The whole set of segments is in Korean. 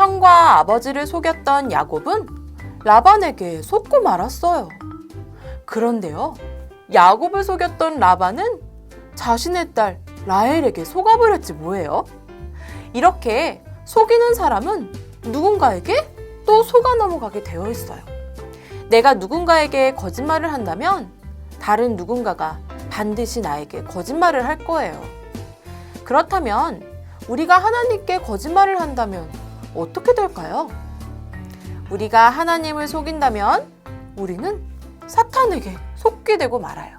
아버지를 속였던 야곱은 라반에게 속고 말았어요. 그런데요, 야곱을 속였던 라반은 자신의 딸 라헬에게 속아버렸지 뭐예요? 이렇게 속이는 사람은 누군가에게 또 속아 넘어가게 되어 있어요. 내가 누군가에게 거짓말을 한다면 다른 누군가가 반드시 나에게 거짓말을 할 거예요. 그렇다면 우리가 하나님께 거짓말을 한다면 어떻게 될까요? 우리가 하나님을 속인다면 우리는 사탄에게 속게 되고 말아요.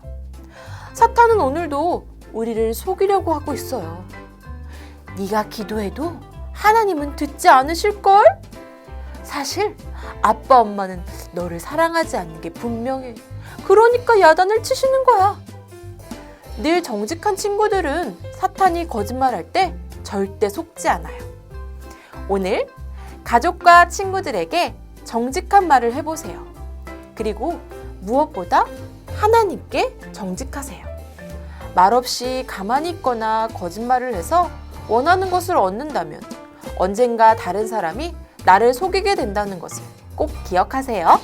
사탄은 오늘도 우리를 속이려고 하고 있어요. 네가 기도해도 하나님은 듣지 않으실걸? 사실 아빠 엄마는 너를 사랑하지 않는 게 분명해. 그러니까 야단을 치시는 거야. 늘 정직한 친구들은 사탄이 거짓말할 때 절대 속지 않아요. 오늘 가족과 친구들에게 정직한 말을 해보세요. 그리고 무엇보다 하나님께 정직하세요. 말없이 가만히 있거나 거짓말을 해서 원하는 것을 얻는다면 언젠가 다른 사람이 나를 속이게 된다는 것을 꼭 기억하세요.